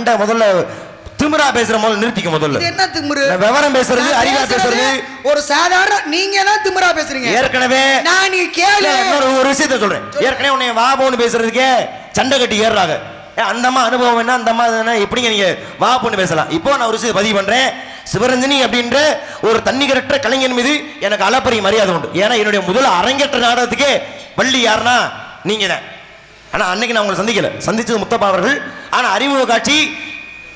மண்டை முதல்ல திமிரா பேசுற முதல்ல நிறுத்திக்க முதல்ல. என்ன திமிரு? விவரம் பேசுறது, அறிவா பேசுறது. ஒரு சாதாரண நீங்க தான் திமிரா பேசுறீங்க. ஏற்கனவே நான் நீ கேளு. ஒரு விஷயத்த சொல்றேன். ஏற்கனவே உன்னை வா போன்னு பேசுறதுக்கே சண்டை கட்டி ஏறுறாங்க. ஏ, அந்த அம்மா அனுபவம் என்ன அந்த அம்மா இது என்ன எப்படிங்க நீங்க வா போன்னு பேசலாம்? இப்போ நான் ஒரு விஷயத்தை பதிவு பண்றேன். சிவரஞ்சனி அப்படின்ற ஒரு தன்னிகரற்ற கலைஞன் மீது எனக்கு அளப்பரிய மரியாதை உண்டு. ஏன்னா என்னுடைய முதல் அரங்கேற்ற நாடகத்துக்கே வள்ளி யாருன்னா நீங்க தான் ஆனா அன்னைக்கு நான் உங்களை சந்திக்கல. சந்திச்சது முத்தப்பா அவர்கள். ஆனா அறிமுக காட்சி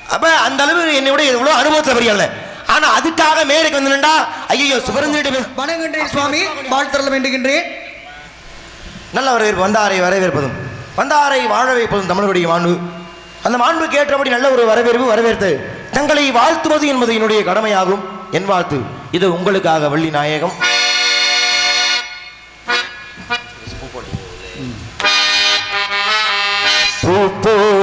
அப்ப அந்த அளவு என்னை விட எவ்வளவு அனுபவத்துல பெரிய ஆளு. ஆனா அதுக்காக மேடைக்கு வந்து ஐயோ சிவரஞ்சனி வணங்குகின்றேன் சுவாமி. வாழ்த்தரல வேண்டுகின்றேன். நல்ல வரவேற்பு வந்தாரை வரவேற்பதும். வந்தாரை வாழ வைப்பதும் தமிழருடைய மாண்பு. அந்த மாண்புக்கு ஏற்றபடி நல்ல ஒரு வரவேற்பு வரவேற்று தங்களை வாழ்த்துவது என்பது என்னுடைய கடமையாகும். என் வாழ்த்து. இது உங்களுக்காக வள்ளி நாயகம். voltou.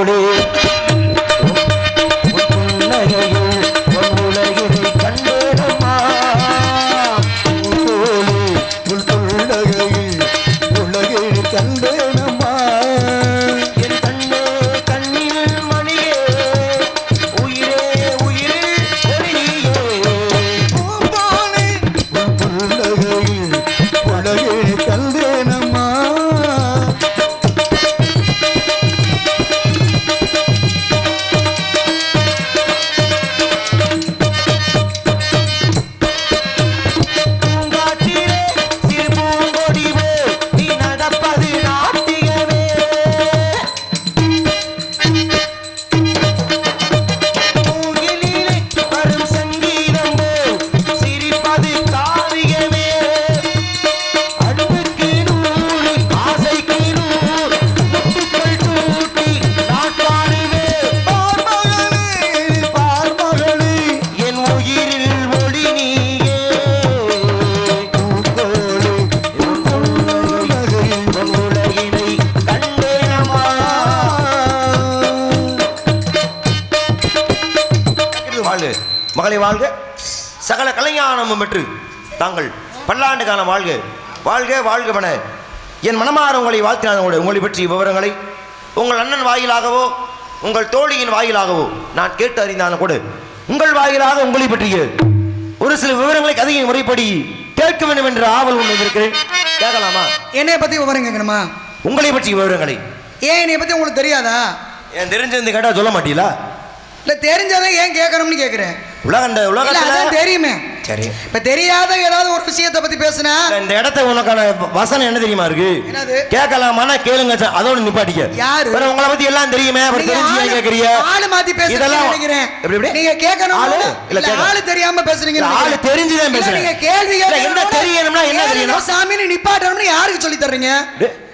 வாழ்க. வாழ்க வாழ்கவன. என் மனமாற உங்களை வாழ்த்தினார் கூட உங்களை பற்றிய விவரங்களை உங்கள் அண்ணன் வாயிலாகவோ உங்கள் தோழியின் வாயிலாகவோ நான் கேட்டு அறிந்தாலும் கூட உங்கள் வாயிலாக உங்களை பற்றிய ஒரு சில விவரங்களை கதையின் முறைப்படி கேட்க வேண்டும் என்ற ஆவல் ஒன்று இருக்கிறேன் கேட்கலாமா? என்னைய பத்தி விவரம் கேட்கணுமா உங்களை பற்றிய விவரங்களை. ஏன் என்னைய பத்தி உங்களுக்கு தெரியாதா? ஏன் தெரிஞ்சிருந்து கேட்டா சொல்ல மாட்டீங்களா? இல்ல தெரிஞ்சதை ஏன் கேட்கணும்னு கேக்குறேன். உலக இந்த இல்ல அதான் உலகத்துல தெரியுமே சரி இப்ப தெரியாத ஏதாவது ஒரு விஷயத்தை பத்தி பேசுனா இந்த இடத்த உனக்கான வசனம் என்ன தெரியுமா இருக்கு என்னது? கேட்கலாமான்னா கேளுங்க. அதோட நிப்பாட்டிக்க யாரு? வேற உங்களை பத்தி எல்லாம் தெரியுமே அப்புறம் தெரிஞ்சு கேக்குறீங்க ஆளு மாத்தி பேசுறீங்க இதெல்லாம் நினைக்கிறேன் எப்படி எப்படி நீங்க கேட்கணும் ஆளு இல்ல. ஆளு தெரியாம பேசுறீங்க ஆளு தெரிஞ்சுதான் பேசுறேன். நீங்க கேள்வி என்ன தெரியணும்னா என்ன தெரியணும்? சாமின்னு நிப்பாட்டணும்னு யாருக்கு சொல்லி தர்றீங்க.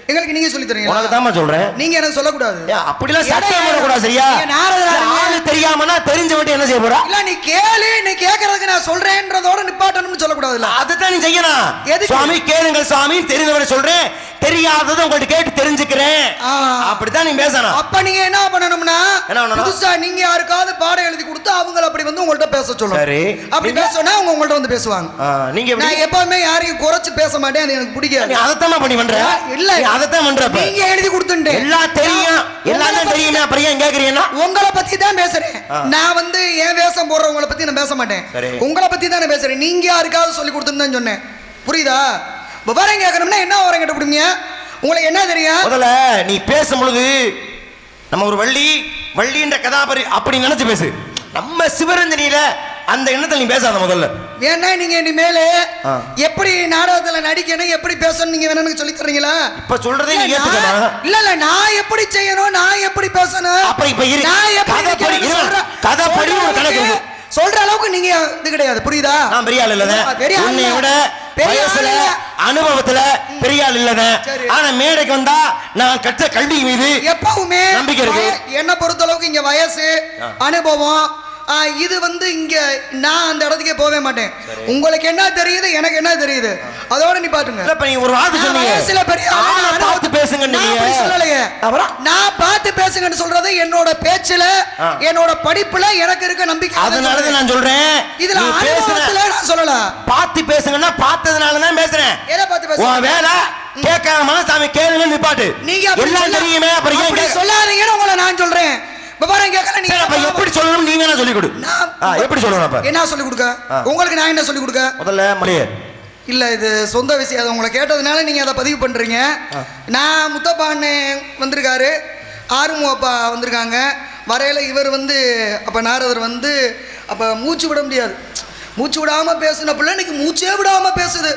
எங்களுக்கு நீங்க சொல்லி தர்றீங்க உனக்கு தாமா சொல்றேன். நீங்க எனக்கு சொல்லக்கூடாது. அப்படிலாம் சட்டம் போடக்கூடாது சரியா? இல்ல. ஆளு தெரியாமனா தெரிஞ்ச மட்டும் என்ன செய்ய போறா? இல்ல நீ கேளு நீ கேக்குறதுக்கு நான் சொல்றேன்றதோட நிப்பாட்டணும்னு சொல்லக்கூடாதுல்ல. அதுதான் நீ செய்யணும். எதுக்கு? சுவாமி கேளுங்கள் சாமி தெரிந்தவரை சொல்றேன். தெரியாததை உங்கள்ட்ட கேட்டு தெரிஞ்சுக்கிறேன். அப்படித்தான் நீ பேசணும். அப்ப நீங்க என்ன பண்ணணும்னா? புதுசா நீங்க யாருக்காவது பாடம் எழுதி கொடுத்து அவங்கள அப்படி வந்து உங்கள்ட்ட பேச சொல்லணும். சரி. அப்படி நீங்க- பேசணும்னா அவங்க உங்கள்ட்ட வந்து பேசுவாங்க. நீங்க நான் எப்பவுமே யாரையும் குறைச்சு பேச மாட்டேன் அது எனக்கு பிடிக்காது. அதைத்தான் பண்ணி பண்ற? இல்ல. அதைத்தான் பண்ற. நீங்க எழுதி கொடுத்துட்டு எல்லாம் தெரியும். எல்லாம் தெரியுமே அப்புறம் ஏன் கேக்குறீங்கன்னா? உங்களை பத்தி தான் பேசுறேன். நான் வந்து என் வேஷம் போடுறவங்கள பத்தி நான் பேச மாட்டேன். உங்களை பத்தி தான் பேசுறேன். நீங்க யாருக்காவது சொல்லி கொடுத்துன்னு தான் சொன்னேன். புரியுதா? விவரம் கேட்கணும்னா என்ன விவரம் கேட்டு கொடுங்க உங்களுக்கு என்ன தெரியும் முதல்ல நீ பேசும் பொழுது நம்ம ஒரு வள்ளி வள்ளின்ற கதாபரி அப்படி நினைச்சு பேசு நம்ம சிவரஞ்சனியில அந்த எண்ணத்தில் நீ பேசாத முதல்ல ஏன்னா நீங்க இனிமேலு. எப்படி நாடகத்துல நடிக்கணும் எப்படி பேசணும் நீங்க வேணும்னு சொல்லி தர்றீங்களா இப்ப சொல்றதே நீ ஏத்துக்கணும் இல்ல இல்ல நான் எப்படி செய்யணும் நான் எப்படி பேசணும் அப்ப இப்ப. நான் எப்படி இரு. சொல்ற- கதைப்படி சொல்ற ஒரு கணக்கு. சொல்ற அளவுக்கு நீங்க இது கிடையாது புரியுதா நான் பெரிய ஆள் இல்லத பெரிய உன்னை இல்ல. விட வயசுல இல்ல. அனுபவத்துல பெரிய ஆள் இல்லத. ஆனா மேடைக்கு வந்தா நான் கற்ற கல்வி மீது எப்பவுமே நம்பிக்கை இருக்கு. என்ன பொறுத்த அளவுக்கு இங்க வயசு. அனுபவம் இது வந்து இங்க நான் அந்த இடத்துக்கே போகவே மாட்டேன். உங்களுக்கு என்ன தெரியுது எனக்கு என்ன தெரியுது? அதோட நீ பாட்டுங்க இல்ல, ஒரு வார்த்தை சொன்னீங்க. வயசுல பெரிய. பார்த்து பேசுங்க நான் அப்படி சொல்லலையே. அப்புறம்? நான் பார்த்து பேசுங்கன்னு சொல்றது என்னோட பேச்சுல. என்னோட படிப்புல எனக்கு இருக்க நம்பிக்கை அதனாலதான் நான் சொல்றேன். இதுல அனுபவத்துல நான் சொல்லல. பார்த்து பேசுங்கன்னா பார்த்ததுனால தான் பேசுறேன். எதை பார்த்து உன் பேசுறேன் வேலை கேட்காம சாமி கேளுங்க நிப்பாட்டு நீங்க எல்லாம் தெரியுமே அப்புறம் சொல்லாதீங்கன்னு உங்களை நான் சொல்றேன். விவரம் கேட்கல நீங்க அப்ப சொல்லி கொடு. நான் ஆ, எப்படி சொல்லணும் அப்ப? என்ன சொல்லி கொடுக்க. உங்களுக்கு நான் என்ன சொல்லி கொடுக்க? முதல்ல மலையே இல்ல இது சொந்த விஷயம் அது உங்களை கேட்டதுனால நீங்க அதை பதிவு பண்றீங்க. நான் முத்தப்பா அண்ணன் வந்திருக்காரு ஆறுமுகப்பா வந்திருக்காங்க. வரையில இவர் வந்து அப்ப நாரதர் வந்து அப்ப மூச்சு விட முடியாது. மூச்சு விடாம பேசுன பிள்ளை இன்னைக்கு மூச்சே விடாம பேசுது.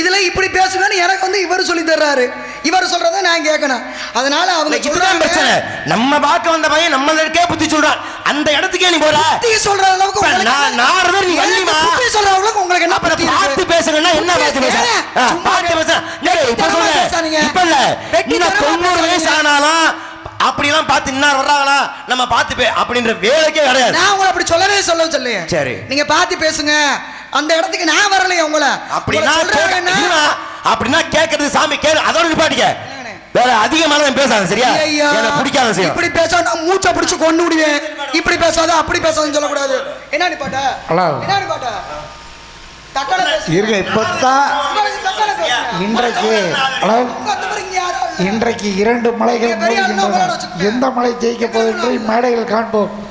இதுல இப்படி பேசுங்கன்னு எனக்கு வந்து இவர் சொல்லி தர்றாரு. இவர் சொல்றதை நான் கேட்கணும். அதனால அவங்க இதுதான் பிரச்சனை. நம்ம பார்க்க வந்த பையன் நம்மளுக்கே புத்தி சொல்றான். அந்த இடத்துக்கே நீ போற. புத்தி சொல்ற அளவுக்கு நான் நாரதர் நீ வள்ளிமா புத்தி சொல்ற அளவுக்கு உங்களுக்கு என்ன புத்தி பார்த்து? பேசுங்கன்னா என்ன பார்த்து பேச பார்த்து பேச டேய், இப்ப பேசாதீங்க. இப்ப இல்ல. வெட்டித்தனமா தொண்ணூறு வயசு பேசாதீங்க. ஆனாலும் அப்படிலாம் பார்த்து இன்னார் வர்றாங்களா? நம்ம பார்த்து அப்படின்ற வேலைக்கே கிடையாது. நான் உங்களை அப்படி சொல்லவே சொல்ல சொல்லையே சரி. நீங்க பார்த்து பேசுங்க. அந்த இடத்துக்கு நான் வரலையே உங்களை. அப்படின்னா அப்படின்னா கேட்கறது சாமி கேளு அதோட நிப்பாட்டிக்க. வேற அதிகமான பேசாத சரியா? ஐயா, எனக்கு பிடிக்காத விஷயம். இப்படி பேச நான் மூச்சை பிடிச்சு கொண்டு விடுவேன். இப்படி பேசாத அப்படி பேசாதன்னு சொல்லக்கூடாது. என்ன நிப்பாட்ட? ஹலோ. என்ன நிப்பாட்ட. இருங்க இப்போத்தான். இன்றைக்கு ஹலோ. இன்றைக்கு இரண்டு மலைகள் மோதுகின்றன. எந்த மலை ஜெயிக்க போகுது என்று மேடையில் காண்போம்.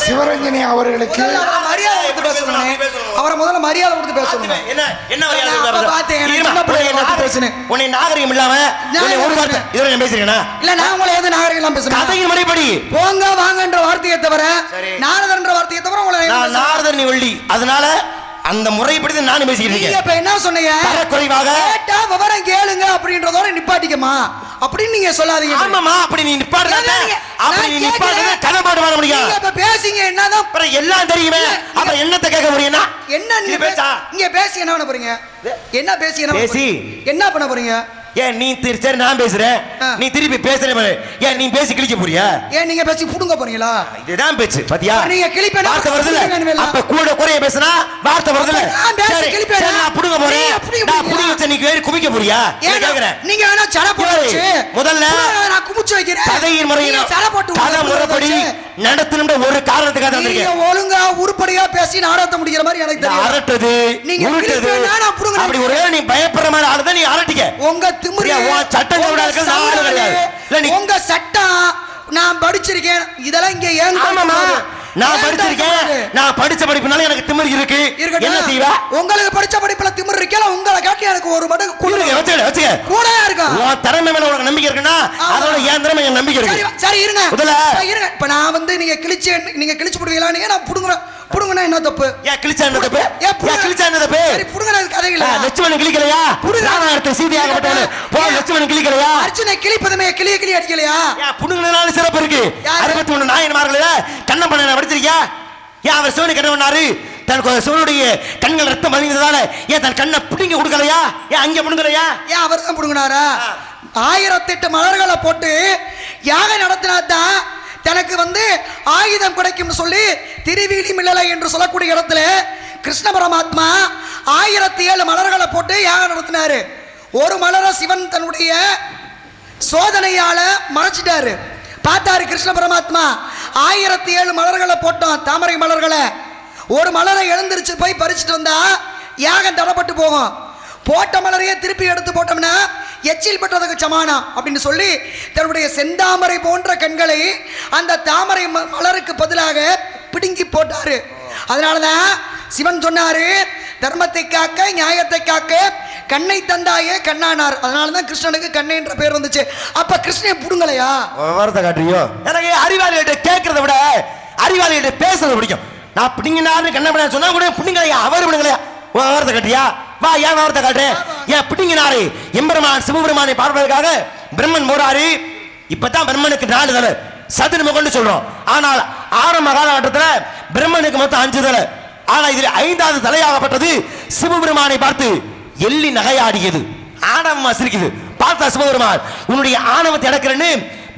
சிவரஞ்சனி அவர்களுக்கு அவரை மரியாதை கொடுத்து பேசணும்ண்ணே. அவரை முதல்ல மரியாதை கொடுத்து பேசணும். என்ன என்ன மரியாதை பேசினேன். உன்னை நாகரிகம் இல்லாம ஒரு வார்த்தை? இதோட நான் பேசுறேனா? இல்ல நான் உங்களை எது நாகரிகம் பேசுறேன் கதையின் முறைப்படி போங்க வாங்கன்ற வார்த்தையை தவிர. நாரதன்ற வார்த்தையை தவிர உங்களை நான் நாரதர் நீ வள்ளி அதனால அந்த முறைப்படி நானும் பேசிக்கிட்டு இருக்கேன். இப்ப என்ன சொன்னீங்க தரக்குறைவாக கேட்டா விவரம் கேளுங்க அப்படின்றதோட நிப்பாட்டிக்கமா அப்படின்னு நீங்க சொல்லாதீங்க. ஆமாமா அப்படி நீ நிப்பாடுறத அப்படி நீ நிப்பாடுறத பாட்டு பாட முடியும்? இப்ப பேசிங்க என்னதான்? அப்புறம் எல்லாம் தெரியுமே. அப்புறம் என்னத்தை கேட்க முடியும்னா? என்ன நீங்க இது பேச்சா பே- இங்க பேசி என்ன பண்ண போறீங்க? என்ன பேசி என்ன பேசி. என்ன பண்ண போறீங்க? ஏன் நீ திரு சரி நான் பேசுறேன். நீ திருப்பி பேசுறேன். ஏன் நீ பேசி கிழிக்க போறியா? ஏன் நீங்க பேசி புடுங்க போறீங்களா? இதுதான் பேச்சு பாத்தியா? நீங்க கிழிப்பேனா? வார்த்தை வருதுல? அப்ப கூட குறைய பேசினா வார்த்தை வருதுல சரி, நான் புடுங்க போறேன். நான்? புடுங்க வச்ச நீ வேறு குமிக்க போறியா? ஏன் கேக்குறேன். நீங்க வேணா சடை வச்சு, முதல்ல நான் குமிச்சு வைக்கிறேன். கதையின் முறையில் சடை போட்டு கதை முறைப்படி. நடத்தணும்ன்ற ஒரு காரணத்துக்காக வந்திருக்கேன். ஒழுங்கா உருப்படியா பேசி நாடகத்தை முடிக்கிற மாதிரி எனக்கு தெரியும் அரட்டது நீங்க உருட்டுது. அப்படி ஒரே நீ பயப்படுற மாதிரி ஆளுதான் நீ அரட்டிக்க. உங்க உன் சட்டம் உங்க கிடையாது. சட்டம் நான் படிச்சிருக்கேன். இதெல்லாம் இங்க ஏன் நான் படிச்சிருக்கேன். நான் படிச்ச படிப்புனால எனக்கு திமிரு இருக்கு. என்ன செய்வ? உங்களுக்கு படிச்ச படிப்புல திமிரு இருக்கல உங்களை காட்டி எனக்கு ஒரு மடங்கு கூட இருங்க வச்சுக்க வச்சுக்க. கூடயா இருக்கா? உன் திறமை மேல உனக்கு நம்பிக்கை இருக்குன்னா. அதோட என் திறமை எனக்கு நம்பிக்கை இருக்கு. சரி இருங்க. முதல்ல- இருங்க. இப்ப நான் வந்து நீங்க கிழிச்சு நீங்க கிழிச்சு போடுவீங்களா? நீங்க நான் புடுங்குறேன் புடுங்குனா என்ன தப்பு? ஏன் கிழிச்சா என்ன தப்பு? ஏன் ஏன் கிழிச்சா என்ன தப்பு? சரி புடுங்குறது கதை இல்ல லட்சுமணன் கிழிக்கலையா? புடுங்க. ராமாயணத்தை சீதையாகப்பட்டவனு போ ஏன்? லட்சுமணன் கிழிக்கலையா? அர்ஜுனை கிழிப்பதுமே கிளிய கிளி அடிக்கலையா? ஏன் புடுங்கினாலும் சிறப்பு இருக்கு. யாரு? அறுபத்தி ஒண்ணு நாயன்மார்கள கண்ணப்பண்ண படிச்சிருக்கியா? ஏன் அவர் சிவனுக்கு என்ன பண்ணாரு தன் சிவனுடைய கண்கள் ரத்தம் மலிந்ததால ஏன் தன் கண்ணை பிடிங்க கொடுக்கலையா? ஏன் அங்க பிடுங்கலையா? ஏன் அவர் தான் புடுங்கினாரா? ஆயிரத்தெட்டு மலர்களை போட்டு யாகம் நடத்தினாதான் தனக்கு வந்து ஆயுதம் கிடைக்கும்னு சொல்லி திருவீலி மில்லலை என்று சொல்லக்கூடிய இடத்துல கிருஷ்ண பரமாத்மா ஆயிரத்தி ஏழு மலர்களை போட்டு யாகம் நடத்தினாரு. ஒரு மலரை சிவன் தன்னுடைய சோதனையால மறைச்சிட்டாரு. பார்த்தாரு கிருஷ்ண பரமாத்மா ஆயிரத்தி ஏழு மலர்களை போட்டோம் தாமரை மலர்களை. ஒரு மலரை எழுந்திருச்சு போய் பறிச்சுட்டு வந்தா யாகம் தடப்பட்டு போகும். போட்ட மலரையே திருப்பி எடுத்து போட்டோம்னா எச்சில் பெற்றதுக்கு சமானம் அப்படின்னு சொல்லி தன்னுடைய செந்தாமரை போன்ற கண்களை அந்த தாமரை ம- மலருக்கு பதிலாக பிடுங்கி போட்டாரு. அதனாலதான் சிவன் சொன்னாரு தர்மத்தை காக்க நியாயத்தை காக்க கண்ணை தந்தாயே கண்ணானார். அதனாலதான் கிருஷ்ணனுக்கு கண்ணை என்ற பேர் வந்துச்சு. அப்ப கிருஷ்ணன் புடுங்கலையா? வார்த்தை காட்டுறியோ? எனக்கு அறிவாளிகிட்ட கேட்கறத விட அறிவாளிகிட்ட பேசுறது பிடிக்கும். நான் பிடிங்கினாரு கண்ணப்பண்ண சொன்னா கூட பிடிங்கலையா? அவர் பிடிங்கலையா? உன் கட்டியா காட்டுறியா? வா ஏன் வார்த்தை காட்டு ஏன் பிடிங்கினாரு? எம்பெருமான் சிவபெருமானை பார்ப்பதற்காக பிரம்மன் போறாரு. இப்பதான் பிரம்மனுக்கு நாலு தலை. சதுர்ம கொண்டு சொல்றோம். ஆனால் ஆரம்ப காலகட்டத்தில் பிரம்மனுக்கு மொத்தம் அஞ்சு தலை. ஆனா இதில் ஐந்தாவது தலையாகப்பட்டது சிவபெருமானை பார்த்து எள்ளி நகையாடியது. ஆணவமா சிரிக்குது. பார்த்தா சிவபெருமான் உன்னுடைய ஆணவத்தை அடக்கிறேன்னு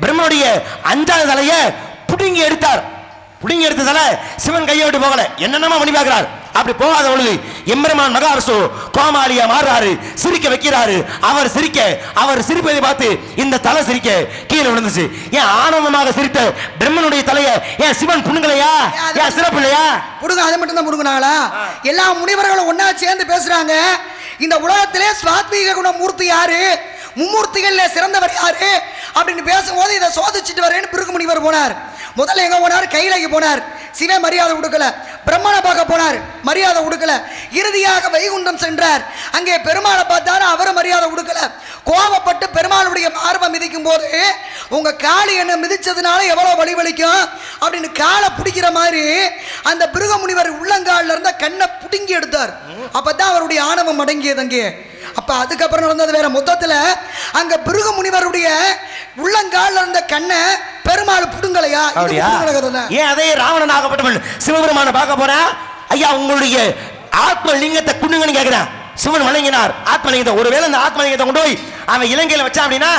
பிரம்மனுடைய அஞ்சாவது தலையை புடுங்கி எடுத்தார். பிடிங்கி எடுத்ததால சிவன் கையை விட்டு போகல. என்னென்னமா பண்ணி பார்க்கிறார். அப்படி போகாத பொழுது எம்பெருமான் மகாரசு கோமாளியா மாறுறாரு சிரிக்க வைக்கிறாரு. அவர் சிரிக்க அவர் சிரிப்பதை பார்த்து இந்த தலை சிரிக்க கீழே விழுந்துச்சு. ஏன் ஆனந்தமாக சிரித்த பிரம்மனுடைய தலைய ஏன் சிவன் புண்ணுங்களையா ஏன் சிறப்பு இல்லையா? புடுங்க அது மட்டும் தான் புடுங்கினாங்களா? எல்லா முனிவர்களும் ஒன்னா சேர்ந்து பேசுறாங்க. இந்த உலகத்திலே சுவாத்வீக குண மூர்த்தி யாரு? மும்மூர்த்திகள்ல சிறந்தவர் யாரு? அப்படின்னு பேசும்போது இதை சோதிச்சுட்டு வரேன்னு பிருகுமுனிவர் போனார். முதல்ல எங்க போனார்? கையிலைக்கு போனார். சிவ மரியாதை கொடுக்கல. பிரம்மனை பார்க்க போனார். மரியாதை கொடுக்கல. இறுதியாக வைகுண்டம் சென்றார். அங்கே பெருமாளை பார்த்தாரு அவரும் மரியாதை கொடுக்கல. கோபப்பட்டு பெருமாளுடைய மார்பை மிதிக்கும் போது உங்க காலு என்ன மிதிச்சதுனால எவ்வளவு வலி வலிக்கும்? அப்படின்னு காலை பிடிக்கிற மாதிரி அந்த பிருக முனிவர் உள்ளங்கால்ல இருந்த கண்ணை பிடுங்கி எடுத்தார். அப்பதான் அவருடைய ஆணவம் அடங்கியது அங்கே. அப்ப அதுக்கப்புறம் நடந்தது வேற மொத்தத்துல அங்க பிருக முனிவருடைய உள்ளங்கால்ல இருந்த கண்ணை பெருமாள் புடுங்கலையா. ஏன் அதே ராவணன் ஆகப்பட்டவன் சிவபெருமான பார்க்க போறேன் ஐயா உங்களுடைய ஆத்ம லிங்கத்தை குண்ணுங்கன்னு கேக்குறேன். சிவன் வணங்கினார். ஆத்மலிங்கத்தை ஒருவேளை அந்த ஆத்மலிங்கத்தை கொண்டு போய் அவன் இலங்கையில வச்சான் அப்படின்னா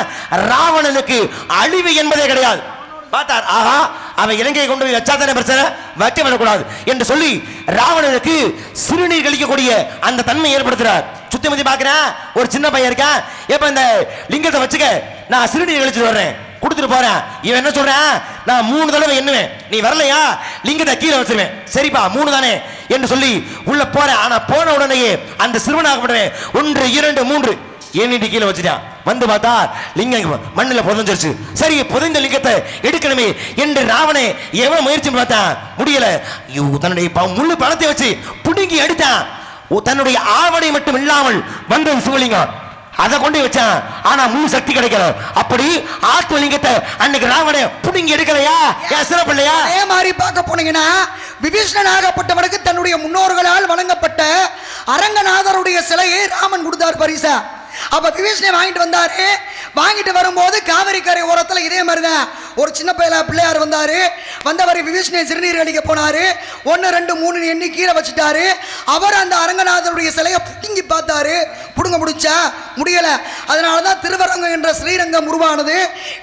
ராவணனுக்கு அழிவு என்பதே கிடையாது. பார்த்தார் ஆஹா அவன் இலங்கையை கொண்டு போய் வச்சா தானே பிரச்சனை? வைக்க விடக்கூடாது என்று சொல்லி ராவணனுக்கு சிறுநீர் கழிக்கக்கூடிய அந்த தன்மை ஏற்படுத்துறார். சுத்தி முத்தி பார்க்கிறேன் ஒரு சின்ன பையன் இருக்கான் எப்ப இந்த லிங்கத்தை வச்சுக்க நான் சிறுநீர் கழிச்சுட்டு வர்றேன். கொடுத்துட்டு போறேன் இவன் என்ன சொல்றேன் நான் மூணு தடவை எண்ணுவேன். நீ வரலையா? லிங்கத்தை கீழே வச்சிருவேன். சரிப்பா மூணு தானே என்று சொல்லி உள்ள போறேன் ஆனா போன உடனேயே அந்த சிறுவனாகப்படுவேன். ஒன்று இரண்டு மூன்று. எண்ணிட்டு கீழே வச்சுட்டான் வந்து பார்த்தா லிங்கம் மண்ணில் புதஞ்சிருச்சு. சரி புதைந்த லிங்கத்தை எடுக்கணுமே என்று ராவணே எவ்வளவு முயற்சி பார்த்தான். முடியல. ஐயோ தன்னுடைய முழு பணத்தை வச்சு புடுங்கி எடுத்தான் தன்னுடைய ஆவணை மட்டும் இல்லாமல் வந்தது சிவலிங்கம். அதை கொண்டு வச்சான். ஆனா முழு சக்தி கிடைக்கல. அப்படி ஆத்மலிங்கத்தை அன்னைக்கு ராவண புடுங்கி எடுக்கலையா? ஏன் சிறப்பு இல்லையா? அதே மாதிரி பார்க்க போனீங்கன்னா விபீஷ்ணன் ஆகப்பட்டவனுக்கு தன்னுடைய முன்னோர்களால் வழங்கப்பட்ட அரங்கநாதருடைய சிலையை ராமன் கொடுத்தார் பரிசா. அப்போ விபீஷ்ணன் வாங்கிட்டு வந்தாரு. வாங்கிட்டு வரும்போது காவிரி கரை ஓரத்துல இதே மாதிரி தான் ஒரு சின்ன பையல பிள்ளையார் வந்தாரு. வந்தவர் விபீஷ்ணன் சிறுநீர் அடிக்க போனாரு. ஒன்று ரெண்டு மூணு எண்ணி கீழே வச்சுட்டாரு. அவர் அந்த அரங்கநாதருடைய சிலையை புடுங்கி பார்த்தாரு. புடுங்க முடிச்சா? முடியல. அதனால தான் திருவரங்கம் என்ற ஸ்ரீரங்கம் உருவானது.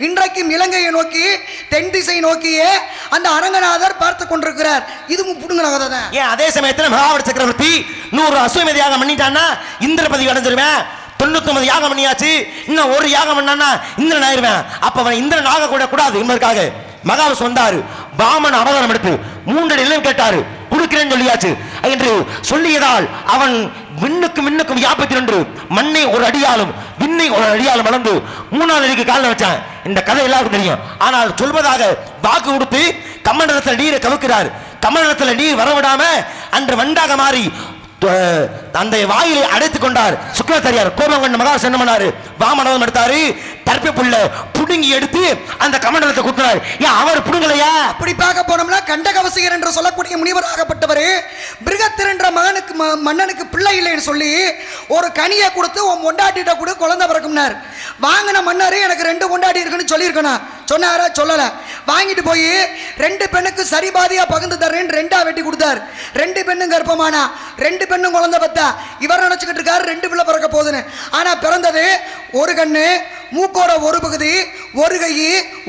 இன்றைக்கும் இலங்கையை நோக்கி தென் திசை நோக்கியே அந்த அரங்கநாதர் பார்த்து கொண்டிருக்கிறார். இதுவும் புடுங்கின கதை தான். ஏன் அதே சமயத்துல மகாவர சக்கரவர்த்தி நூறு அஸ்வமேத யாகம் பண்ணிட்டான்னா இந்திரபதி அடைஞ்சிருவேன். தொண்ணூத்தொன்பது யாகம் பண்ணியாச்சு. இன்னும் ஒரு யாகம் பண்ணான்னா இந்திரன் ஆயிருவேன். அப்ப அவன் இந்திரன் ஆக கூட கூடாது என்பதற்காக மகாவிஷ்ணு வந்தாரு பாமன் அவதாரம் எடுத்து மூன்று நிலம் கேட்டாரு கொடுக்கிறேன்னு சொல்லியாச்சு. என்று சொல்லியதால் அவன் விண்ணுக்கும் விண்ணுக்கும் வியாபத்தி ரெண்டு மண்ணை ஒரு அடியாலும் விண்ணை ஒரு அடியாலும் வளர்ந்து மூணாவது அடிக்கு காலில் வச்சான். இந்த கதை எல்லாருக்கும் தெரியும். ஆனால் சொல்வதாக வாக்கு கொடுத்து கமண்டலத்தில் நீரை கவுக்கிறார். கமண்டலத்தில் நீர் வரவிடாம அன்று வண்டாக மாறி தந்தை வாயில் வாயிலை அடைத்துக் கொண்டார். சுக்கராச்சாரியார் கோபம் கொண்ட மகாராஜ் என்ன பண்ணாரு வாமனவம் எடுத்தாரு. தர்ப்ப புல்ல புடுங்கி எடுத்து அந்த கமண்டலத்தை குத்துறாரு. ஏன் அவர் புடுங்கலையா? அப்படி பார்க்க போனோம்னா கண்டகவசிகர் என்று சொல்லக்கூடிய முனிவராகப்பட்டவர் பிருகத்திர் என்ற மகனுக்கு ம- மன்னனுக்கு பிள்ளை இல்லைன்னு சொல்லி ஒரு கனியை கொடுத்து உன் பொண்டாட்டிட்ட கூட குழந்தை பிறக்கும்னார். வாங்கின மன்னர் எனக்கு ரெண்டு பொண்டாட்டி இருக்குன்னு சொல்லியிருக்கணும் சொன்னாரா? சொல்லல. வாங்கிட்டு போய் ரெண்டு பெண்ணுக்கு சரி பாதியாக பகிர்ந்து தர்றேன்னு ரெண்டா வெட்டி கொடுத்தார். ரெண்டு பெண்ணும் கர்ப்பமானா? ரெண்டு பெண்ணும் குழந்தை பத்தா? இவர் நினைச்சுக்கிட்டு இருக்காரு ரெண்டு பிள்ளை பிறக்க போகுதுன்னு. ஆனா பிறந்தது ஒரு கண்ணு மூக்கோட ஒரு பகுதி ஒரு கை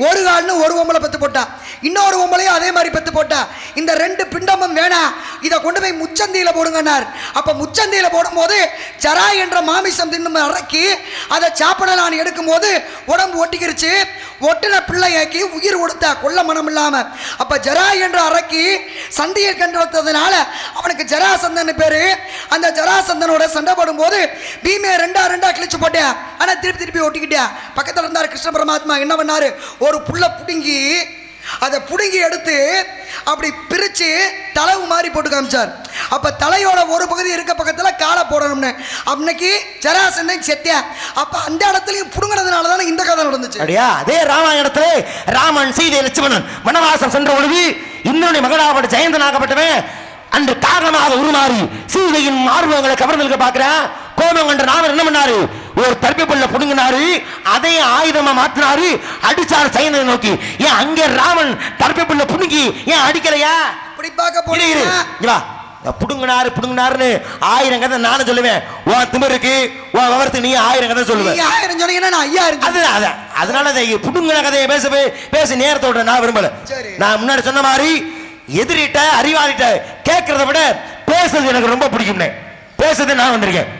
ஒரு கால்னு ஒரு பொம்பளை பத்து போட்டா. இன்னொரு பொம்பளையும் அதே மாதிரி பத்து போட்டா. இந்த ரெண்டு பிண்டமும் வேணாம் இதை கொண்டு போய் முச்சந்தியில போடுங்கன்னார். அப்ப முச்சந்தியில போடும்போது ஜரா என்ற மாமிசம் தின்னும் அறக்கி அதை சாப்பிடலான்னு எடுக்கும்போது உடம்பு ஒட்டிக்கிருச்சு. ஒட்டின பிள்ளையாக்கி உயிர் கொடுத்தா கொல்ல மனம் இல்லாம. அப்ப ஜரா என்ற அரக்கி சந்தியை கண்டு வந்ததுனால அவனுக்கு ஜராசந்தன் பேரு. அந்த ஜராசந்தனோட சண்டை போடும்போது பீமே ரெண்டா ரெண்டா கிழிச்சு போட்டேன். ஆனா திருப்பி திருப்பி ஒட்டிக்கிட்டேன். பக்கத்தில் இருந்தார் கிருஷ்ண பரமாத்மா என்ன பண்ணார்? ஒரு புள்ள பிடுங்கி அதை புடுங்கி எடுத்து அப்படி பிரித்து தலைவு மாதிரி போட்டு காமிச்சார். அப்போ தலையோட ஒரு பகுதி இருக்க பக்கத்தில் காலை போடணும்னு. அன்னைக்கு ஜராசனை செத்தியா அப்போ அந்த இடத்துலையும் புடுங்கினதுனால தானே இந்த கதை நடந்துச்சு. அப்படியா அதே ராமாயணத்தில் ராமன் சீதை லட்சுமணன் வனவாசம் சென்ற பொழுது இன்னொரு மகளாகப்பட்ட ஜெயந்தனாகப்பட்டவன் அன்று காரணமாக உருமாறி சீதையின் மார்பகங்களை கவர்ந்திருக்க பார்க்குறேன். கோபம் கண்ட ராமர் என்ன பண்ணாரு? ஒரு தர்ப்பி புல்ல புடுங்கினாரு அதை ஆயுதமா மாத்தினாரு அடிச்சாரு சைனதை நோக்கி. ஏன் அங்கே ராமன் தர்ப்பி புல்ல புடுங்கி ஏன் அடிக்கலையா? அப்படி பார்க்க. இந்த புடுங்கினாரு புடுங்கினாருன்னு ஆயிரம் கதை நானும் சொல்லுவேன். உன் திமிருக்கு உன் விவரத்துக்கு நீ ஆயிரம் கதை சொல்லுவேன் ஆயிரம் சொன்னீங்கன்னா நான் ஐயா இருக்கு அது. அதான் அதனால அதை புடுங்கின கதையை பேச பேசி நேரத்தோட நான் விரும்பல. நான் முன்னாடி சொன்ன மாதிரி எதிரிட்ட அறிவாளிட்ட கேட்கறத விட பேசுறது எனக்கு ரொம்ப பிடிக்கும்னே. பேசுறது நான் வந்திருக்கேன்.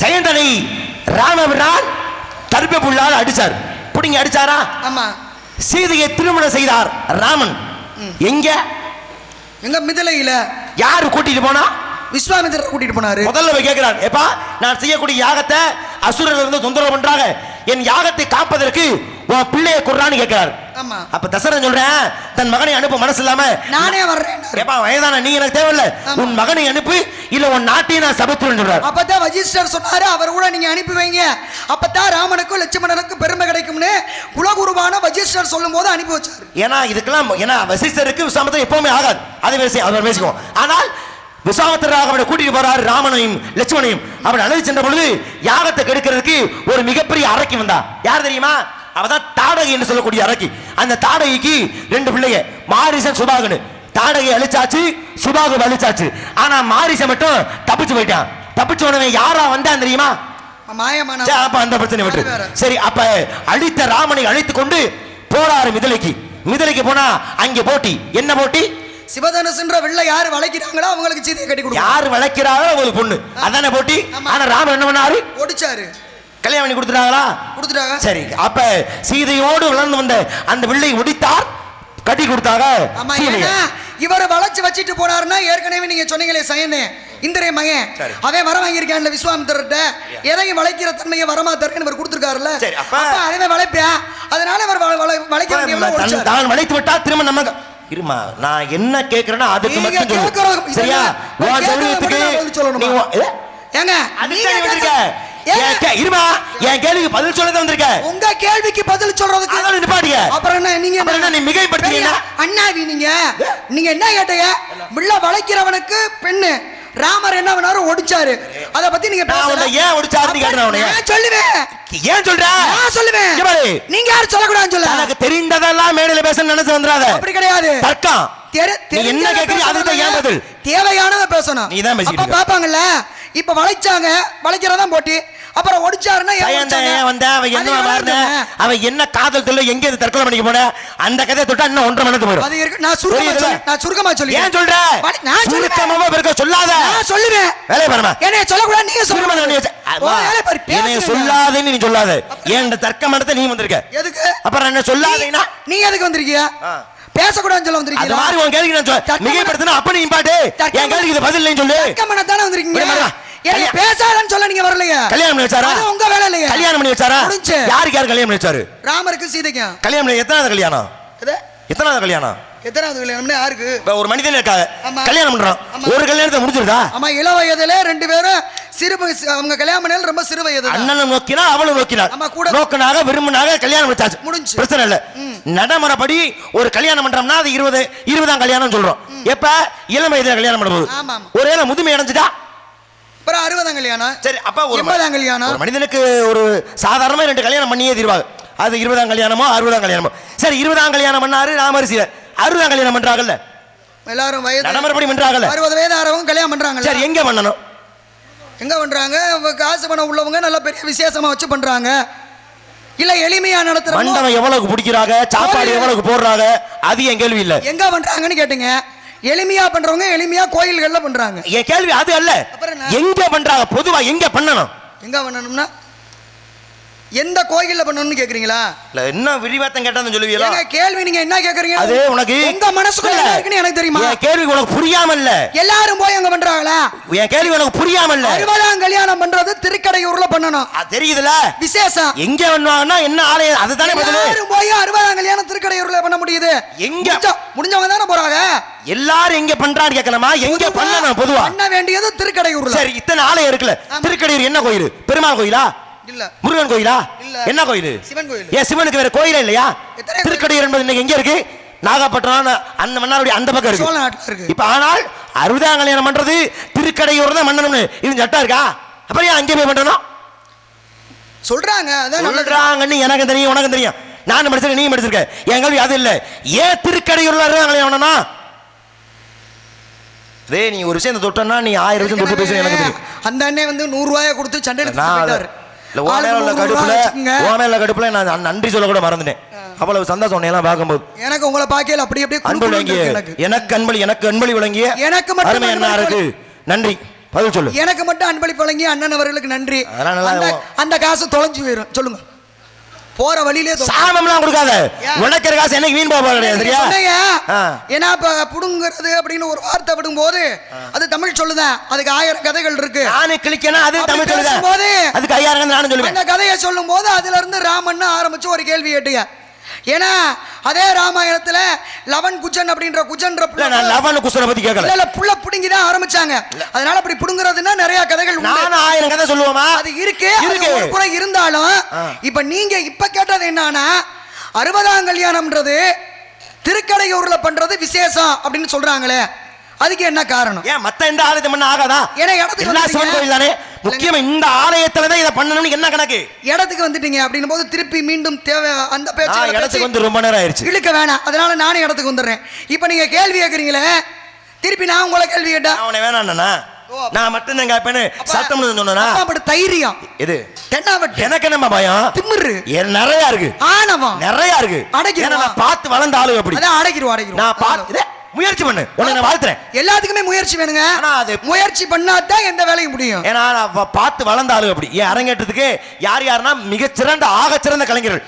சயந்தனை ராமபிரான் கருப்பை புள்ளால் அடிச்சார். பிடிங்க அடிச்சாரா? ஆமா. சீதையை திருமணம் செய்தார் ராமன். எங்க? எங்க மிதிலையில. யாரு கூட்டிட்டு போனா? விஸ்வாமித்திரர் கூட்டிட்டு போனாரு. முதல்ல போய் கேட்கிறார் எப்பா நான் செய்யக்கூடிய யாகத்தை அசுரர்கள் இருந்து தொந்தரவு பண்றாங்க. என் யாகத்தை காப்பதற்கு உன் பிள்ளைய குர்றான்னு கேட்கிறாரு ஆமா. அப்ப தசரன் சொல்றேன் தன் மகனை அனுப்ப மனசு இல்லாம நானே வர்றேன் ஏப்பா வயதான நீ எனக்கு தேவையில்ல. உன் மகனை அனுப்பு இல்ல உன் நாட்டையும் நான் சபத்துறேன் சொல்றாரு. அப்பதான் வஜிஸ்டர் சொன்னாரு அவர் கூட நீங்க அனுப்பி வைங்க. அப்பதான் ராமனுக்கும் லட்சுமணனுக்கும் பெருமை கிடைக்கும்னு குலகுருவான வஜிஸ்டர் சொல்லும் போது அனுப்பி வச்சாரு. ஏன்னா இதுக்கெல்லாம் ஏன்னா வசிஷ்டருக்கு விசாமத்தர் எப்பவுமே ஆகாது. அது பேசி அவர் பேசிக்குவோம். ஆனால் விசாமத்தராக அவனை கூட்டிட்டு போறாரு ராமனையும் லட்சுமணையும் அவன் அழைத்து சென்ற பொழுது யாகத்தை கெடுக்கிறதுக்கு ஒரு மிகப்பெரிய அரக்கி வந்தா. யார் தெரியுமா? அவதான் தாடகை என்று சொல்லக்கூடிய அரக்கி. அந்த தாடகைக்கு ரெண்டு பிள்ளைங்க மாரிசன் சுபாகனு. தாடகை அழிச்சாச்சு சுபாகு அழிச்சாச்சு. ஆனா மாரிசன் மட்டும் தப்பிச்சு போயிட்டான். தப்பிச்சு உடனே யாரா வந்தான் தெரியுமா? அப்ப அந்த பிரச்சனை விட்டு. சரி அப்ப அழித்த ராமனை அழைத்து கொண்டு போறாரு மிதலைக்கு. மிதலைக்கு போனா அங்க போட்டி. என்ன போட்டி? சிவதனுசுன்ற வில்ல யாரு வளைக்கிறாங்களோ அவங்களுக்கு சீதையை கட்டி கொடுக்கும் யார் வளர்க்கிறாரோ அவங்களுக்கு பொண்ணு. அதானே போட்டி. ஆனா ராமன் என்ன பண்ணாரு? ஒடிச்சாரு. கல்யாணம் பண்ணி கொடுத்துட்டாங்களா? கொடுத்துட்டாங்க. சரி அப்ப சீதையோடு வளர்ந்து வந்த அந்த வில்லை ஒடித்தார் கட்டி கொடுத்தாங்க இவரை வளைச்சு வச்சுட்டு போனாருன்னா ஏற்கனவே நீங்க சொன்னீங்களே சயனே இந்திரிய மகன். அவன் வர வாங்கியிருக்கான்ல விஸ்வாமித்திரர்கிட்ட. எதையும் வளைக்கிற தன்மையை வரமா தருன்னு இவர் கொடுத்துருக்காருல்ல. அவன் வளைப்பியா? அதனால இவர் வள- வள- வளைக்க. தான் வளைத்து விட்டா திரும்ப நம்ம இருமா? நான் என்ன கேக்குறேன்னா அதுக்கு மட்டும் சொல்லு. சரியா? உன் சௌரியத்துக்கு? ஏங்க அதுக்கு வந்திருக்க? இருமா? என் கேள்விக்கு பதில் சொல்ல வந்திருக்க. உங்க கேள்விக்கு பதில் சொல்றதுக்கு அதனால அப்புறம் என்ன நீங்க என்ன, நீ மிகைப்படுத்துறீங்களா? பெரிய அண்ணாவி நீங்க. நீங்க என்ன கேட்டீங்க? முள்ள வளைக்கிறவனுக்கு பெண்ணு. ராமர் என்ன பண்ணாரு? ஒடிச்சாரு. அத பத்தி நீங்க பேசல. ஏன் ஒடிச்சாருன்னு கேட்டேன் உன்னைய. நான் சொல்லுவேன். ஏன் சொல்ற? நான் சொல்லுவேன். நீங்க யாரும் சொல்லக்கூடாதுன்னு சொல்ல எனக்கு தெரிந்ததெல்லாம் மேடையில பேச நினைச்சு வந்துடாத அப்படி கிடையாது. தர்க்கம். என்ன கேக்குறீங்க அதுக்கு ஏன் பதில். தேவையானதை பேசணும். நீ தான் இருக்க. பாப்பாங்கல்ல இப்ப வளைச்சாங்க. வளைக்கிறதான் போட்டி. அப்புறம் ஒடிச்சாருன்னா ஏன்? ஏன் வந்த? அவன் என்ன வேணாம். அவன் என்ன காதல் தொல்லை எங்க இது தற்கொலை பண்ணிக்க போன? அந்த கதையை தொட்டா இன்னும் ஒன்றரை மணி நேரத்துக்கு அது போயிடும் இருக்கு. நான் சுருக்கமா? சொல்லி நான் சுருக்கமா சொல்லி ஏன் சொல்ற? நான் சொல்லுவேன். சுருக்கமாவா இருக்க சொல்லாத. நான் சொல்லுவேன். வேலையை பாருமா நீங்க அம்மா, வேலையை பாரு, என்னைய பேசுங்க. சொல்லாதேன்னு நீ சொல்லாத. என் தர்க்க மனத்தை நீ வந்திருக்க? எதுக்கு? அப்புறம் என்ன சொல்லாதீங்கன்னா நீ எதுக்கு வந்திருக்கிய. பேசக்கூடாதுன்னு சொல்ல வந்திருக்கீங்க மாதிரி உன் கேள்விக்கு நான் சொல்ல மிகைப்படுத்தினா அப்ப நீ பாட்டு என் கேள்விக்கு இது பதில் இல்லைன்னு சொல்லு. தர்க்கம் தானே வந்திருக்கீங்க? விடு, விடு. என்னைய கல்யாணம். பேசாதன்னு சொல்ல நீங்க வரலையா. கல்யாணம் பண்ணி வச்சாரா? உங்க வேலை இல்லையா. கல்யாணம் பண்ணி வச்சாரா? முடிஞ்சு. யாருக்கு யார் கல்யாணம் பண்ணி வச்சாரு? ராமருக்கு சீதைக்கும் கல்யாணம் எத்தனாவது கல்யாணம்? எது? எத்தனாவது கல்யாணம்? எத்தனாவது கல்யாணம்னு யாருக்கு? ஒரு மனிதன் இருக்காங்க. கல்யாணம் பண்றான். ஒரு கல்யாணத்தை முடிஞ்சிருதா ஆமா இள வயதுல ரெண்டு பேரும் சிறு அவங்க கல்யாணம் பண்ணல ரொம்ப சிறு வயது. அண்ணனை நோக்கினா அவளும் நோக்கினாள். ஆமா, கூட- நோக்கினாக விரும்பினாக கல்யாணம் வச்சாச்சு முடிஞ்சு. பிரச்சனை இல்ல. நடைமுறைப்படி ஒரு கல்யாணம் பண்றோம்னா அது இருபது இருபதாம் கல்யாணம் சொல்றோம். எப்ப? இளம் வயதுல கல்யாணம் பண்ணும்போது. ஒருவேளை முதுமை அடைஞ்சிட்டா? அப்புறம் அறுபதாம் கல்யாணம். சரி அப்ப ஒரு கல்யாணம். ஒரு மனிதனுக்கு ஒரு சாதாரணமா ரெண்டு கல்யாணம் பண்ணியே தீர்வாங்க. அது இருபதாம் கல்யாணமோ அறுபதாம் கல்யாணமோ. சரி இருபதாம் கல்யாணம் பண்ணாரு ராமர் சீதை அறுபதாம் கல்யாணம் பண்றாங்கல்ல? எல்லாரும் வயது நடைமுறைப்படி பண்றாங்கல்ல? அறுபது வயது ஆறவங்க கல்யாணம் பண்றாங்க சரி எங்க பண்ணணும்? எங்க பண்றாங்க? காசு பணம் உள்ளவங்க நல்ல பெரிய விசேஷமா வச்சு பண்றாங்க. இல்ல எளிமையா நடத்துறவங்க மண்டபம் எவ்வளவுக்கு பிடிக்கிறாங்க? சாப்பாடு எவ்வளவுக்கு போடுறாங்க? அது என் கேள்வி இல்ல. எங்க பண்றாங்கன்னு கேட்டுங்க. எளிமையா பண்றவங்க எளிமையா கோயில்கள்ல பண்றாங்க. என் கேள்வி அது அல்ல? எங்க பண்றாங்க? பொதுவா எங்க பண்ணணும்? எங்க பண்ணணும்னா எந்த கோயில்ல பண்ணணும்னு கேக்குறீங்களா? இல்ல என்ன விரிவாத்தம் கேட்டான்னு சொல்லுவீங்களா? கேள்வி நீங்க என்ன கேக்குறீங்க? அது உனக்கு உங்க மனசுக்குள்ள என்ன இருக்குன்னு எனக்கு தெரியுமா? என் கேள்வி உனக்கு புரியாம இல்ல எல்லாரும் போய் அங்க பண்றாங்களா? என் கேள்வி உனக்கு புரியாம இல்ல அறுபதாம் கல்யாணம் பண்றது திருக்கடையூர்ல பண்ணணும். அது தெரியுதுல விசேஷம். எங்க பண்ணுவாங்கன்னா என்ன ஆலயம் அதுதானே பதில். எல்லாரும் போய் அறுபதாம் கல்யாணம் திருக்கடையூர்ல பண்ண முடியுது. எங்க? முடிஞ்ச- முடிஞ்சவங்க தானே போறாங்க? எல்லாரும் எங்க பண்றான்னு கேட்கலாமா எங்க பண்ணணும் பொதுவா? பண்ண வேண்டியது திருக்கடையூர்ல. சரி இத்தனை ஆலயம் இருக்குல்ல. திருக்கடையூர் என்ன கோயில்? பெருமாள் கோயிலா? இல்ல. முருகன் கோயிலா? இல்ல. என்ன கோயில்? சிவன் கோயில். ஏன் சிவனுக்கு வேற கோயிலே இல்லையா? திருக்கடையூர் என்பது இன்னைக்கு எங்க இருக்கு? நாகப்பட்டினம் அந்த மன்னாருடைய அந்த பக்கம் இருக்கு. இப்ப ஆனால் அறுபதாம் கல்யாணம் பண்றது திருக்கடையூர் தான் பண்ணணும்னு. இது சட்டம் இருக்கா? அப்புறம் ஏன் அங்கே போய் பண்ணணும்? சொல்றாங்க. சொல்றாங்கன்னு எனக்கு தெரியும் உனக்கு தெரியும். நானும் படிச்சிருக்கேன் நீ படிச்சிருக்க. என் கல்வி அது இல்ல. ஏன் திருக்கடையூர்ல கல்யாணம் ரே நீ ஒரு விஷயம் தொட்டனா நீ ஆயிரம் விஷயம் தொட்டு பேசுற எனக்கு அந்த அண்ணே வந்து நூறு ரூபாய கொடுத்து சண்டை எடுத்து நான் இல்ல, உள்ள கடுப்புல உள்ள கடுப்புல நான் நன்றி சொல்ல கூட மறந்துட்டேன் அவ்வளவு சந்தோஷம் எல்லாம் பார்க்கும்போது. எனக்கு உங்களை பார்க்கையில அப்படி அப்படியே அன்பு விளங்கிய. எனக்கு. எனக்கு அன்பளி எனக்கு அன்பளி விளங்கிய. எனக்கு மட்டும் என்ன இருக்கு. நன்றி. பதில் சொல்லு. எனக்கு மட்டும் அன்பளிப்பு வழங்கி அண்ணன் அவர்களுக்கு நன்றி. அந்த காசு தொலைஞ்சு போயிடும் சொல்லுங்க. போற வழியிலே சாமம்லாம் கொடுக்காத. ஏன்? உனக்கிற காசு எனக்கு வீண் போக சரியா. ஏன்னா இப்ப புடுங்கிறது அப்படின்னு ஒரு வார்த்தை விடும்போது அது தமிழ் சொல்லுதான் அதுக்கு ஆயிரம் கதைகள் இருக்கு. நானு கிளிக்கனா அது தமிழ் சொல்லுதேன் பேசும்போது அதுக்கு ஐயாயிரம் நானும் சொல்லுவேன். அந்த கதையை சொல்லும் போது அதுல இருந்து ராமன் ஆரம்பிச்சு ஒரு கேள்வி கேட்டீங்க ஏன்னா அதே ராமாயணத்துல லவன் குஜன் அப்படின்ற குஜன்ற நான் லவன் குசனை பத்தி கேட்கல இல்ல புள்ள புடுங்கி தான் ஆரம்பிச்சாங்க. அதனால அப்படி புடுங்குறதுன்னா நிறைய கதைகள். நானும் ஆயிரம் கதை சொல்லுவோமா? அது இருக்கு இருக்கு. ஒரு புறம் இருந்தாலும். இப்ப நீங்க இப்ப கேட்டது என்னன்னா அறுபதாம் கல்யாணம்ன்றது திருக்கடையூர்ல பண்றது விசேஷம் அப்படின்னு சொல்றாங்களே. அதுக்கு என்ன காரணம்? ஏன் மத்த எந்த ஆலயத்தை பண்ண ஆகாதா? ஏன்னா இடத்துக்கு. கோயில் தானே முக்கியமா இந்த ஆலயத்துல தான் இதை பண்ணணும்னு என்ன கணக்கு? இடத்துக்கு வந்துட்டீங்க அப்படின்னும் போது திருப்பி மீண்டும் தேவை அந்த பேச்சு இடத்துக்கு வந்து ரொம்ப நேரம் ஆயிருச்சு. இழுக்க வேணாம். அதனால நானே இடத்துக்கு வந்துடுறேன். இப்ப நீங்க கேள்வி கேட்குறீங்களே திருப்பி நான் உங்களை கேள்வி கேட்டா? நான் உன்னை வேணாண்ணா நான் மட்டும் தான் கேட்பேன்னு சட்டம் சொன்னா அப்பா அப்படி தைரியம். இது தென்னாவட்டு. எனக்கு என்னம்மா பயம்? திமிரு. நிறைய இருக்கு. ஆணவம். நிறைய இருக்கு. நான் பார்த்து வளர்ந்த ஆளு அப்படி. அடைக்கிறோம் அடைக்கிறோம் நான் பார்த்து முயற்சி பண்ணு. உன்னை நான் வாழ்த்துறேன். எல்லாத்துக்குமே முயற்சி வேணுங்க. ஆனா அது- முயற்சி பண்ணாதான் எந்த வேலையும் முடியும். ஏன்னா நான் பார்த்து வளர்ந்த ஆளு அப்படி என் அரங்கேற்றத்துக்கு யார் யாருன்னா மிகச்சிறந்த ஆகச்சிறந்த கலைஞர்கள்.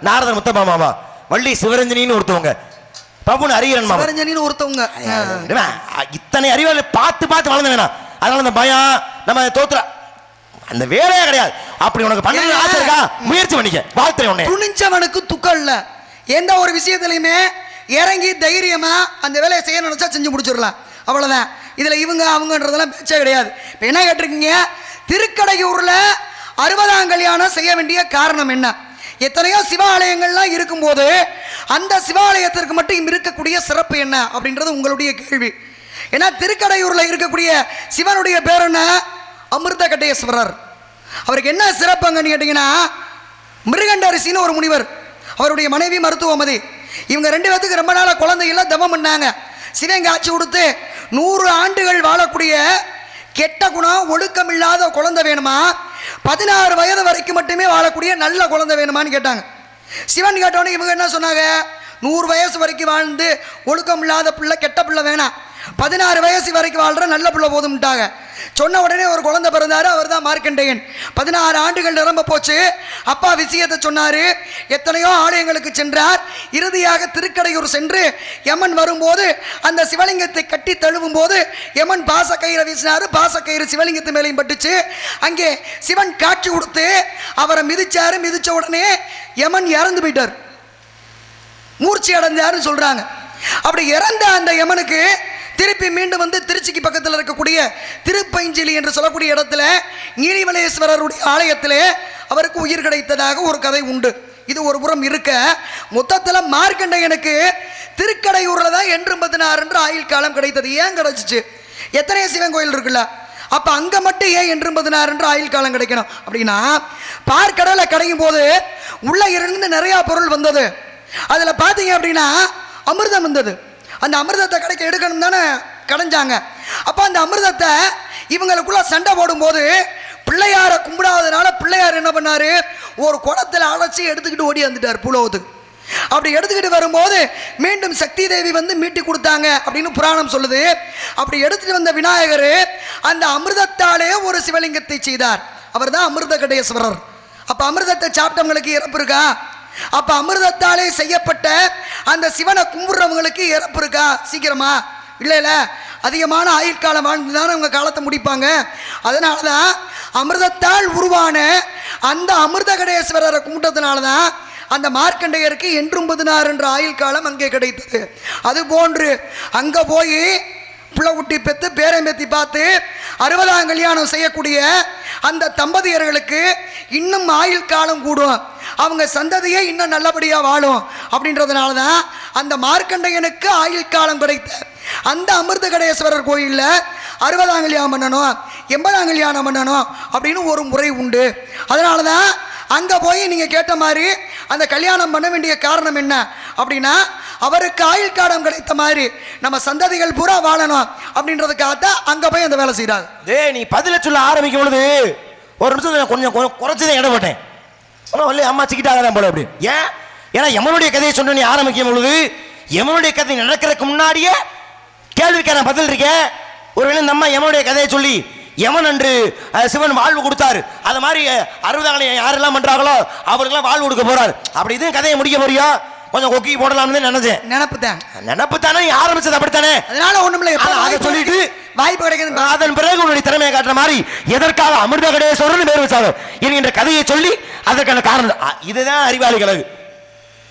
நாரதர் முத்தமாமாவா வள்ளி சிவரஞ்சனின்னு ஒருத்தவங்க. பபுன் அரியரன் மாமா. சிவரஞ்சனின்னு ஒருத்தவங்க. இத்தனை அறிவாளி பார்த்து பார்த்து வளர்ந்த வேணாம் அதனால அந்த பயம் நம்ம தோத்துற. அந்த வேலையே கிடையாது. அப்படி உனக்கு ஏன்? ஆசை இருக்கா? முயற்சி பண்ணிக்க. வாழ்த்துறேன் உன்னை துணிஞ்சவனுக்கு துக்கல்ல. எந்த ஒரு விஷயத்துலையுமே இறங்கி தைரியமாக அந்த வேலையை செய்ய நினச்சா செஞ்சு முடிச்சிடலாம். அவ்வளோதான் இதில் இவங்க அவங்கன்றதெல்லாம் பேச்சே கிடையாது. இப்போ என்ன கேட்டிருக்கீங்க? திருக்கடையூரில் அறுபதாம் கல்யாணம் செய்ய வேண்டிய காரணம் என்ன? எத்தனையோ சிவாலயங்கள்லாம் இருக்கும்போது அந்த சிவாலயத்திற்கு மட்டும் இருக்கக்கூடிய சிறப்பு என்ன அப்படின்றது உங்களுடைய கேள்வி. ஏன்னா திருக்கடையூரில் இருக்கக்கூடிய சிவனுடைய பேர் என்ன? அமிர்த கட்டேஸ்வரர் அவருக்கு என்ன சிறப்புங்கன்னு கேட்டிங்கன்னா மிருகண்டரிசின்னு ஒரு முனிவர் அவருடைய மனைவி மருத்துவமதி இவங்க ரெண்டு பேத்துக்கு ரொம்ப நாளாக குழந்தைகள தவம் பண்ணாங்க. சிவன் ஆட்சி கொடுத்து நூறு ஆண்டுகள் வாழக்கூடிய கெட்ட குணம் ஒழுக்கம் இல்லாத குழந்தை வேணுமா? பதினாறு வயது வரைக்கும் மட்டுமே வாழக்கூடிய நல்ல குழந்தை வேணுமான்னு கேட்டாங்க. சிவன் கேட்டவொடனே இவங்க என்ன சொன்னாங்க? நூறு வயசு வரைக்கும் வாழ்ந்து ஒழுக்கம் இல்லாத பிள்ளை கெட்ட பிள்ளை வேணாம். பதினாறு வயசு வரைக்கும் வாழ்ற நல்ல பிள்ளை போதும்ட்டாங்க. சொன்ன உடனே ஒரு குழந்தை பிறந்தாரு அவர் தான் மார்க்கண்டேயன். பதினாறு ஆண்டுகள் நிரம்ப போச்சு. அப்பா விஷயத்தை சொன்னார். எத்தனையோ ஆலயங்களுக்கு சென்றார். இறுதியாக திருக்கடையூர் சென்று யமன் வரும்போது அந்த சிவலிங்கத்தை கட்டி தழுவும் போது யமன் பாச கயிறை வீசினார். பாச கயிறு சிவலிங்கத்து மேலேயும் பட்டுச்சு. அங்கே சிவன் காட்சி கொடுத்து அவரை மிதிச்சாரு. மிதித்த உடனே யமன் இறந்து போயிட்டார். மூர்ச்சி அடைஞ்சாருன்னு சொல்கிறாங்க அப்படி இறந்த அந்த யமனுக்கு திருப்பி மீண்டும் வந்து திருச்சிக்கு பக்கத்தில் இருக்கக்கூடிய திருப்பைஞ்சிலி என்று சொல்லக்கூடிய இடத்துல நீலிமலேஸ்வரருடைய ஆலயத்திலே அவருக்கு உயிர் கிடைத்ததாக ஒரு கதை உண்டு. இது ஒரு புறம் இருக்க. மொத்தத்தில் மார்க்கண்டையனுக்கு திருக்கடையூரில் தான் என்றும் பதினாறு என்று ஆயுள் காலம் கிடைத்தது. ஏன் கிடைச்சிச்சு? எத்தனை சிவன் கோயில் இருக்குல்ல. அப்போ அங்கே மட்டும் ஏன் என்று பதினாறு என்று ஆயுள் காலம் கிடைக்கணும்? அப்படின்னா பார்க்கடலை கிடைக்கும் போது உள்ள இருந்து நிறையா பொருள் வந்தது. அதில் பார்த்தீங்க அப்படின்னா அமிர்தம் வந்தது. அந்த அமிர்தத்தை கிடைக்க எடுக்கணும் தானே? கடைஞ்சாங்க. அப்போ அந்த அமிர்தத்தை இவங்களுக்குள்ள சண்டை போடும்போது பிள்ளையாரை கும்பிடாததுனால பிள்ளையார் என்ன பண்ணார்? ஒரு குளத்தில் அடைச்சி எடுத்துக்கிட்டு ஓடி வந்துட்டார் புலவத்துக்கு அப்படி எடுத்துக்கிட்டு வரும்போது மீண்டும் சக்தி தேவி வந்து மீட்டி கொடுத்தாங்க அப்படின்னு புராணம் சொல்லுது. அப்படி எடுத்துட்டு வந்த விநாயகர் அந்த அமிர்தத்தாலே ஒரு சிவலிங்கத்தை செய்தார். அவர் தான் அமிர்த கடேஸ்வரர் அப்போ அமிர்தத்தை சாப்பிட்டவங்களுக்கு இறப்பு இருக்கா? அப்ப அமிர்தத்தாலே செய்யப்பட்ட அந்த சிவனை கும்பிடுறவங்களுக்கு இறப்பு இருக்கா? சீக்கிரமா. இல்லைல்ல இல்லை. அதிகமான ஆயுட்காலம் வாழ்ந்து தானே அவங்க காலத்தை முடிப்பாங்க. அதனால தான் அமிர்தத்தால் உருவான அந்த அமிர்த கடேஸ்வரரை கும்பிட்டதுனால தான் அந்த மார்க்கண்டையருக்கு என்றும் பதினாறு என்ற ஆயுள் காலம் அங்கே கிடைத்தது. அது போன்று அங்கே போய் பிள்ளை குட்டி பெற்று பேரம் பேத்தி பார்த்து அறுபதாம் கல்யாணம் செய்யக்கூடிய அந்த தம்பதியர்களுக்கு இன்னும் ஆயுள் காலம் கூடும். அவங்க சந்ததியே இன்னும் நல்லபடியாக வாழும். அப்படின்றதுனால தான் அந்த மார்க்கண்டையனுக்கு ஆயுள் காலம் கிடைத்த. அந்த அமிர்த கடேஸ்வரர் கோயிலில் அறுபதாம் கல்யாணம் பண்ணணும் எண்பதாம் கல்யாணம் பண்ணணும் அப்படின்னு ஒரு முறை உண்டு. அதனால தான் அங்கே போய் நீங்கள் கேட்ட மாதிரி அந்த கல்யாணம் பண்ண வேண்டிய காரணம் என்ன அப்படின்னா அவருக்கு ஆயுள் காலம் கிடைத்த மாதிரி நம்ம சந்ததிகள் பூரா வாழணும் அப்படின்றதுக்காக தான் அங்கே போய் அந்த வேலை செய்கிறாங்க ஏ நீ பதில சொல்ல ஆரம்பிக்கும் பொழுது ஒரு நிமிஷம் கொஞ்சம் கொஞ்சம் குறைச்சி தான் இடப்பட்டேன் ஆனால் அம்மா சிக்கிட்டாங்க தான் போல அப்படி. ஏன்? ஏன்னா எமனுடைய கதையை சொன்ன நீ ஆரம்பிக்கும் பொழுது எமனுடைய கதை நடக்கிறதுக்கு முன்னாடியே கேள்விக்கான பதில் இருக்கேன் ஒருவேளை நம்ம அம்மா எமனுடைய கதையை சொல்லி யமன் அன்று அஹ், சிவன் வாழ்வு கொடுத்தாரு? அது மாதிரி அறுபதாம் யாரெல்லாம் பண்றாங்களோ அவருக்கெல்லாம் வாழ்வு கொடுக்க போறாரு. அப்படி இது கதையை முடிக்க போறியா? கொஞ்சம் கொக்கி போடலாம்னு நினைச்சேன். நினப்பு தான் நினப்பு தானே ஆரம்பிச்சது அப்படித்தானே? அதனால எப்ப ஆனா, அதை வாய்ப்பு சொல்லிட்டு வாய்ப்பு கிடைக்குது அதன் பிறகு உன்னுடைய திறமையை காட்டுற மாதிரி எதற்காக அமிர்த கடேஸ்வரன் பேர் வச்சாங்க. என்கின்ற கதையை சொல்லி அதற்கான காரணம் இதுதான் அறிவாளி கழகு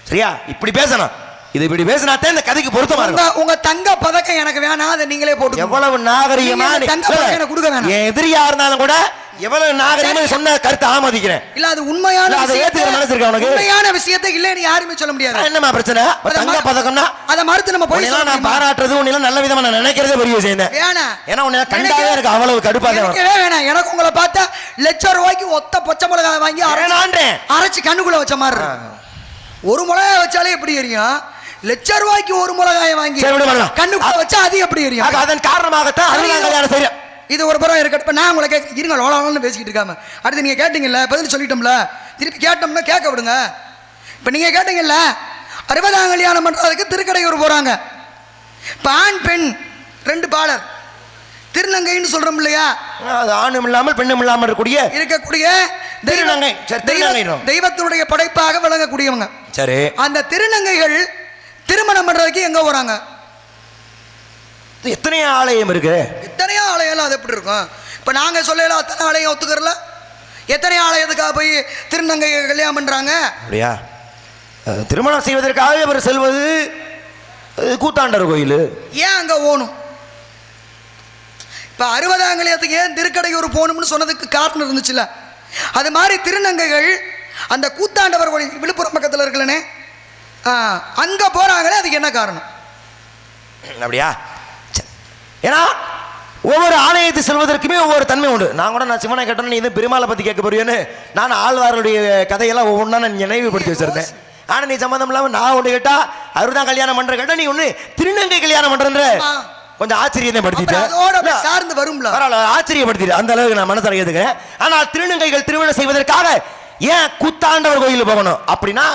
சரியா? இப்படி பேசணும். இது இப்படி பேசினாத்தான் இந்த கதைக்கு பொருத்தமா இருக்கும். உங்க தங்க பதக்கம் எனக்கு வேணாம் அதை நீங்களே போட்டு எவ்வளவு நாகரிகமா நீ- தங்க பதக்கம் எனக்கு கொடுக்க வேணாம். என் எதிரியா இருந்தாலும் கூட எவ்வளவு நாகரிகமா நீ சொன்ன கருத்தை ஆமதிக்கிறேன். இல்ல அது உண்மையான அதை ஏத்துக்கிற மனசு இருக்கா உனக்கு? உண்மையான விஷயத்தை இல்லைன்னு யாருமே சொல்ல முடியாது. என்னமா பிரச்சனை? தங்க பதக்கம்னா அதை மறுத்து நம்ம போய் நான் பாராட்டுறது உன்னையெல்லாம் நல்ல விதமா நான் நினைக்கிறதே பெரிய விஷயம் தான். ஏன்னா உன்னை கண்டாவே எனக்கு அவ்வளவு கடுப்பா தான். வேணாம். எனக்கு உங்களை பார்த்தா லட்சம் ரூபாய்க்கு ஒத்த பச்சை மிளகாய் வாங்கி அரைச்சு- கண்ணுக்குள்ள வச்ச மாதிரி. ஒரு மிளகாய் வச்சாலே எப்படி எரியும்? லட்சம் ரூபாய்க்கு ஒரு மிளகாயை வாங்கி. கண்ணுக்குள்ள வச்சா அது எப்படி ஆக எரியும் அதன் காரணமாகத்தான் அருணா கல்யாணம் செய்யறேன் இது ஒரு புறம் இருக்கட்டும். நான் உங்களை கேட்க இருங்க லோலாலன்னு பேசிக்கிட்டு இருக்காம. அடுத்து நீங்க கேட்டீங்கல்ல பதில் சொல்லிட்டோம்ல. திருப்பி கேட்டோம்னா கேட்க விடுங்க. இப்ப நீங்க கேட்டீங்கல்ல அறுபதாம் கல்யாணம் பண்றதுக்கு திருக்கடையூர் போறாங்க. இப்ப ஆண் பெண் ரெண்டு பாலர். திருநங்கைன்னு சொல்றோம் இல்லையா? அது ஆணும் இல்லாமல் பெண்ணும் இல்லாமல் இருக்கக்கூடிய இருக்கக்கூடிய தெய்வ-. தெய்வத்தினுடைய படைப்பாக விளங்கக்கூடியவங்க. சரி. அந்த திருநங்கைகள் திருமணம் பண்றதுக்கு எங்க போறாங்க? இது எத்தனை ஆலயம் இருக்கு. எத்தனையோ ஆலயம் அது எப்படி இருக்கும்? இப்ப நாங்க சொல்லல அத்தனை ஆலயம் ஒத்துக்கறல? எத்தனை ஆலயத்துக்காக போய் திருநங்கை கல்யாணம் பண்றாங்க? அப்படியா? திருமணம் செய்வதற்காக இவர் செல்வது அஹ், கூத்தாண்டவர் கோயில். ஏன் அங்க ஓணும் இப்ப அறுபதாம் கல்யாணத்துக்கு ஏன் திருக்கடையூர் போகணும்னு சொன்னதுக்கு காரணம் இருந்துச்சுல்ல? அது மாதிரி திருநங்கைகள் அந்த கூத்தாண்டவர் கோயில் விழுப்புரம் பக்கத்தில் இருக்கலனே அங்க போறாங்களே அதுக்கு என்ன காரணம்? அப்படியா. ஏன்னா ஒவ்வொரு ஆலயத்தை செல்வதற்குமே ஒவ்வொரு தன்மை உண்டு. நான் கூட நான் சிவனை கேட்டேன் நீ இது பெருமாளை பத்தி கேட்க போறியோன்னு நான் ஆழ்வாருடைய கதையெல்லாம் ஒவ்வொன்றா நான் நினைவுபடுத்தி வச்சிருந்தேன். ஆனா நீ சம்மந்தம் இல்லாம நான் ஒன்று கேட்டா அவர்தான் கல்யாணம் பண்ற கேட்டா நீ ஒண்ணு திருநங்கை கல்யாணம் பண்றன்ற ஆ. கொஞ்சம் ஆச்சரியத்தை படுத்திட்டேன் சார்ந்து வரும்ல. ஆச்சரியப்படுத்திட்டு. அந்த அளவுக்கு நான் மனசில் ஏத்துக்கிறேன். ஆனால் திருநங்கைகள் திருமணம் செய்வதற்காக ஏன் கூத்தாண்டவர் கோயிலுக்கு போகணும்? அப்படின்னா